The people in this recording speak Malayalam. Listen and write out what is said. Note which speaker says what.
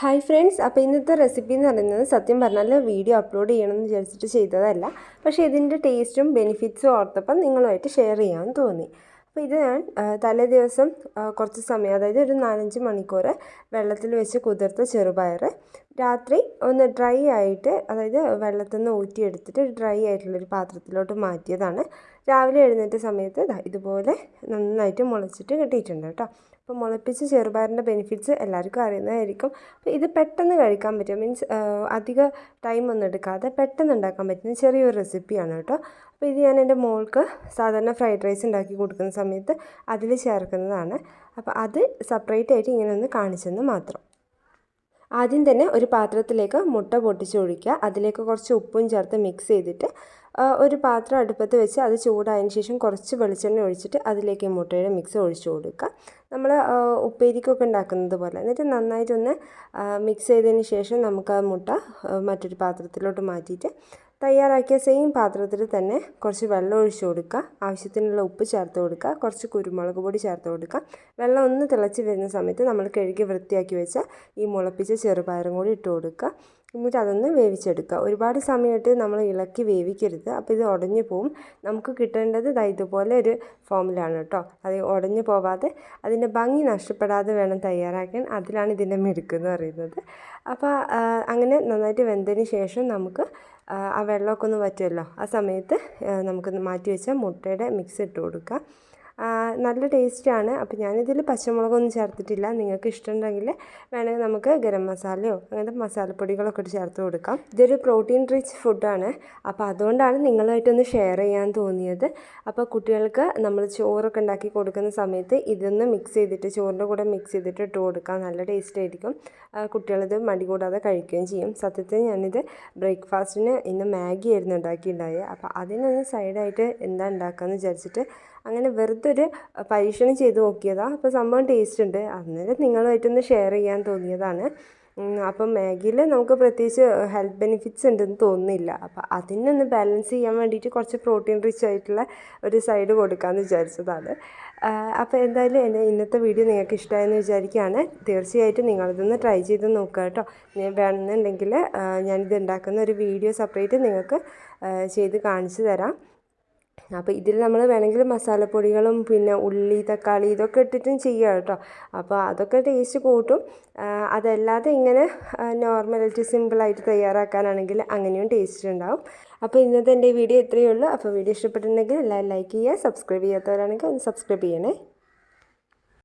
Speaker 1: ഹായ് ഫ്രണ്ട്സ് അപ്പോൾ ഇന്നത്തെ റെസിപ്പി എന്ന് പറയുന്നത് സത്യം പറഞ്ഞാൽ വീഡിയോ അപ്ലോഡ് ചെയ്യണമെന്ന് വിചാരിച്ചിട്ട് ചെയ്തതല്ല. പക്ഷേ ഇതിന്റെ ടേസ്റ്റും ബെനിഫിറ്റ്സും ഓർത്തപ്പം നിങ്ങളുമായിട്ട് ഷെയർ ചെയ്യാമെന്ന് തോന്നി. അപ്പോൾ ഇത് ഞാൻ തലേ ദിവസം കുറച്ച് സമയം അതായത് ഒരു നാലഞ്ച് മണിക്കൂർ വെള്ളത്തിൽ വെച്ച് കുതിർത്ത ചെറുപയർ രാത്രി ഒന്ന് ഡ്രൈ ആയിട്ട് അതായത് വെള്ളത്തിൽ നിന്ന് ഊറ്റിയെടുത്തിട്ട് ഡ്രൈ ആയിട്ടുള്ളൊരു പാത്രത്തിലോട്ട് മാറ്റിയതാണ്. രാവിലെ എഴുന്നേറ്റ സമയത്ത് ഇതുപോലെ നന്നായിട്ട് മുളച്ചിട്ട് കിട്ടിയിട്ടുണ്ട് കേട്ടോ. അപ്പോൾ മുളപ്പിച്ച് ചെറുപയറിന്റെ ബെനിഫിറ്റ്സ് എല്ലാവർക്കും അറിയുന്നതായിരിക്കും. അപ്പോൾ ഇത് പെട്ടെന്ന് കഴിക്കാൻ പറ്റും. മീൻസ് അധിക ടൈം ഒന്നും എടുക്കാതെ പെട്ടെന്ന് ഉണ്ടാക്കാൻ പറ്റുന്ന ചെറിയൊരു റെസിപ്പിയാണ് കേട്ടോ. അപ്പോൾ ഇത് ഞാൻ എന്റെ മോൾക്ക് സാധാരണ ഫ്രൈഡ് റൈസ് ഉണ്ടാക്കി കൊടുക്കുന്ന സമയത്ത് അതിൽ ചേർക്കുന്നതാണ്. അപ്പോൾ അത് സെപ്പറേറ്റ് ആയിട്ട് ഇങ്ങനെ ഒന്ന് കാണിച്ചെന്ന് മാത്രം. ആദ്യം തന്നെ ഒരു പാത്രത്തിലേക്ക് മുട്ട പൊട്ടിച്ച് ഒഴിക്കുക അതിലേക്ക് കുറച്ച് ഉപ്പും ചേർത്ത് മിക്സ് ചെയ്തിട്ട് ഒരു പാത്രം അടുപ്പത്ത് വെച്ച് അത് ചൂടായതിന് ശേഷം കുറച്ച് വെളിച്ചെണ്ണ ഒഴിച്ചിട്ട് അതിലേക്ക് മുട്ടയുടെ മിക്സ് ഒഴിച്ചു കൊടുക്കുക. നമ്മൾ ഉപ്പേരിക്കൊക്കെ ഉണ്ടാക്കുന്നത് പോലെ. എന്നിട്ട് നന്നായിട്ടൊന്ന് മിക്സ് ചെയ്തതിന് ശേഷം നമുക്ക് ആ മുട്ട മറ്റൊരു പാത്രത്തിലോട്ട് മാറ്റിയിട്ട് തയ്യാറാക്കിയ സെയിം പാത്രത്തിൽ തന്നെ കുറച്ച് വെള്ളം ഒഴിച്ച് കൊടുക്കുക. ആവശ്യത്തിനുള്ള ഉപ്പ് ചേർത്ത് കൊടുക്കുക. കുറച്ച് കുരുമുളക് പൊടി ചേർത്ത് കൊടുക്കുക. വെള്ളം ഒന്ന് തിളച്ച് വരുന്ന സമയത്ത് നമ്മൾ കഴുകി വൃത്തിയാക്കി വെച്ച ഈ മുളപ്പിച്ച ചെറുപയറും കൂടി ഇട്ട് കൊടുക്കുക. എന്നിട്ട് അതൊന്ന് വേവിച്ചെടുക്കുക. ഒരുപാട് സമയമായിട്ട് നമ്മൾ ഇളക്കി വേവിക്കരുത്. അപ്പോൾ ഇത് ഉടഞ്ഞു പോവും. നമുക്ക് കിട്ടേണ്ടത് ദാ ഇതുപോലെ ഒരു ഫോമിലാണ് കേട്ടോ. അത് ഉടഞ്ഞു പോവാതെ അതിന്റെ ഭംഗി നഷ്ടപ്പെടാതെ വേണം തയ്യാറാക്കാൻ. അതിലാണ് ഇതിന്റെ എന്ന് പറയുന്നത്. അപ്പോൾ അങ്ങനെ നന്നായിട്ട് വെന്തതിന് ശേഷം നമുക്ക് ആ വെള്ളമൊക്കെ ഒന്ന് വറ്റുമല്ലോ. ആ സമയത്ത് നമുക്ക് മാറ്റി വെച്ച മുട്ടയുടെ മിക്സ് ഇട്ട് കൊടുക്കുക നല്ല ടേസ്റ്റാണ് അപ്പോൾ ഞാനിതിൽ പച്ചമുളകൊന്നും ചേർത്തിട്ടില്ല. നിങ്ങൾക്ക് ഇഷ്ടമുണ്ടെങ്കിൽ വേണമെങ്കിൽ നമുക്ക് ഗരം മസാലയോ അങ്ങനത്തെ മസാലപ്പൊടികളൊക്കെ ഇട്ട് ചേർത്ത് കൊടുക്കാം. ഇതൊരു പ്രോട്ടീൻ റിച്ച് ഫുഡാണ് അപ്പോൾ അതുകൊണ്ടാണ് നിങ്ങളുമായിട്ടൊന്ന് ഷെയർ ചെയ്യാൻ തോന്നിയത്. അപ്പോൾ കുട്ടികൾക്ക് നമ്മൾ ചോറൊക്കെ ഉണ്ടാക്കി കൊടുക്കുന്ന സമയത്ത് ഇതൊന്ന് മിക്സ് ചെയ്തിട്ട് ചോറിന്റെ കൂടെ മിക്സ് ചെയ്തിട്ട് ഇട്ട് കൊടുക്കാം. നല്ല ടേസ്റ്റ് ആയിരിക്കും. കുട്ടികളിത് മടി കൂടാതെ കഴിക്കുകയും ചെയ്യും. സത്യത്തിൽ ഞാനിത് ബ്രേക്ക്ഫാസ്റ്റിന് ഇന്ന് മാഗി ആയിരുന്നു ഉണ്ടാക്കിയിട്ടുണ്ടായത്. അപ്പോൾ അതിനൊന്ന് സൈഡായിട്ട് എന്താ ഉണ്ടാക്കുക എന്ന് വിചാരിച്ചിട്ട് അങ്ങനെ വെറുതെ ഒരു പരീക്ഷണം ചെയ്ത് നോക്കിയതാണ് അപ്പോൾ സംഭവം ടേസ്റ്റ് ഉണ്ട്. അന്നേരം നിങ്ങളുമായിട്ടൊന്ന് ഷെയർ ചെയ്യാൻ തോന്നിയതാണ്. അപ്പം മാഗിയിൽ നമുക്ക് പ്രത്യേകിച്ച് ഹെൽത്ത് ബെനിഫിറ്റ്സ് ഉണ്ടെന്ന് തോന്നുന്നില്ല. അപ്പോൾ അതിനൊന്ന് ബാലൻസ് ചെയ്യാൻ വേണ്ടിയിട്ട് കുറച്ച് പ്രോട്ടീൻ റിച്ച് ആയിട്ടുള്ള ഒരു സൈഡ് കൊടുക്കാമെന്ന് വിചാരിച്ചതാണ്. അപ്പോൾ എന്തായാലും എന്റെ ഇന്നത്തെ വീഡിയോ നിങ്ങൾക്ക് ഇഷ്ടമായെന്ന് വിചാരിക്കുകയാണ്. തീർച്ചയായിട്ടും നിങ്ങളിതൊന്ന് ട്രൈ ചെയ്ത് നോക്കുക കേട്ടോ. വേണമെന്നുണ്ടെങ്കിൽ ഞാനിത് ഉണ്ടാക്കുന്ന ഒരു വീഡിയോ സെപ്പറേറ്റ് നിങ്ങൾക്ക് ചെയ്ത് കാണിച്ചു തരാം. അപ്പോൾ ഇതിൽ നമ്മൾ വേണമെങ്കിൽ മസാലപ്പൊടികളും പിന്നെ ഉള്ളി തക്കാളി ഇതൊക്കെ ഇട്ടിട്ടും ചെയ്യുക കേട്ടോ. അപ്പോൾ അതൊക്കെ ടേസ്റ്റ് കൂട്ടും. അതല്ലാതെ ഇങ്ങനെ നോർമലായിട്ട് സിമ്പിളായിട്ട് തയ്യാറാക്കാനാണെങ്കിൽ അങ്ങനെയും ടേസ്റ്റ് ഉണ്ടാവും. അപ്പോൾ ഇന്നത്തെ എന്റെ വീഡിയോ ഇത്രയേ ഉള്ളൂ. അപ്പോൾ വീഡിയോ ഇഷ്ടപ്പെട്ടിട്ടുണ്ടെങ്കിൽ എല്ലാവരും ലൈക്ക് ചെയ്യുക സബ്സ്ക്രൈബ് ചെയ്യാത്തവരാണെങ്കിൽ ഒന്ന് സബ്സ്ക്രൈബ് ചെയ്യണേ.